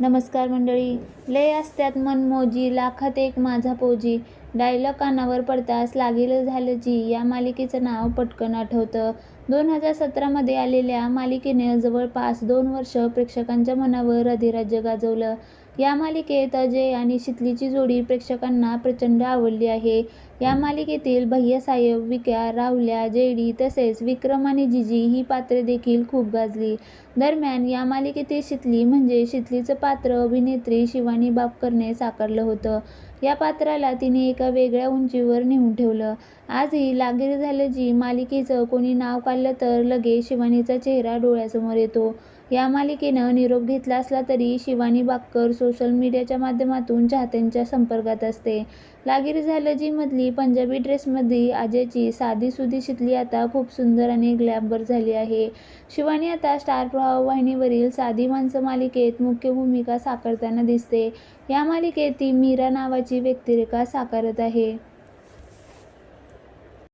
नमस्कार मंडळी. लय असत्यात मनमोजी लाखात एक माझा पोजी. डायलॉग कानावर पडताच लागेल झालं जी या मालिकेचं नाव पटकन आठवतं. दोन हजार सतरामध्ये आलेल्या मालिकेने जवळपास दोन वर्ष प्रेक्षकांच्या मनावर अधिराज्य गाजवलं. या मालिकेत अजय आणि शितलीची जोडी प्रेक्षकांना प्रचंड आवडली आहे. या मालिकेतील भैयासाहेब विक्या राहुल्या जेडी तसेच विक्रम आणि जिजी ही पात्रे देखील खूप गाजली. दरम्यान या मालिकेतील शितली म्हणजे शितलीचं पात्र अभिनेत्री शिवानी बापकरने साकारलं होतं. या पात्राला तिने एका वेगळ्या उंचीवर नेऊन ठेवलं. आजही लागीर झालं जी मालिकेचं कोणी नाव काढलं तर लगेच शिवानीचा चेहरा डोळ्यासमोर येतो. या मालिकेनं निरोप घेतला असला तरी शिवानी बापकर सो सोशल मीडियाच्या माध्यमातून चाहत्यांच्या संपर्कात असते. लागीर झालजीमधली पंजाबी ड्रेसमध्ये आजयची साधी सुधी शितली आता खूप सुंदर आणि ग्लॅमर झाली आहे. शिवानी आता स्टार प्रवाह वाहिनीवरील साधी माणसं मालिकेत मुख्य भूमिका साकारताना दिसते. या मालिकेत ती मीरा नावाची व्यक्तिरेखा साकारत आहे.